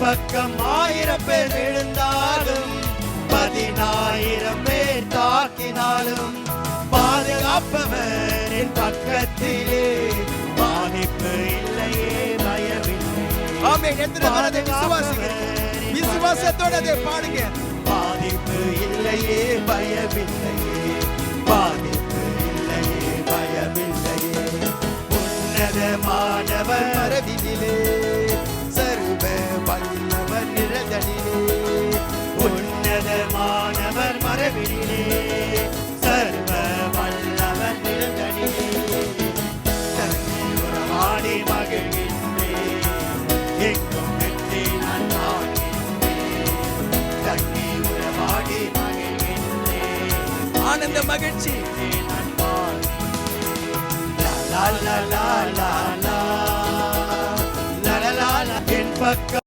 பக்கம் ஆயிரம் பேர் விழுந்தாலும் பதினாயிரம் பேர் தாக்கினாலும் பாதுகாப்பவர் என் பக்கத்திலே. பாதிப்பு இல்லையே பயமில்லை. ஆமென். எத்தனை பேர் அதை விசுவாசிங்க. விசுவாசத்தோட அதை பாடுங்க. பாதிப்பு இல்லையே பயமில்லையே. பாதிப்பு இல்லையே பயமில்லையே. உன்னதமானவர் மரபினிலே ஆனவர் மரபிலே சர்வ வல்லவர் நிரந்தனிலே தன்னுறவாடி மகிழ்கின்றே எங்கும் வெற்றி நான் தண்ணி உறவாடி மகிழ்கின்றே. ஆனந்த மகிழ்ச்சி. நான் la la la la la la la la la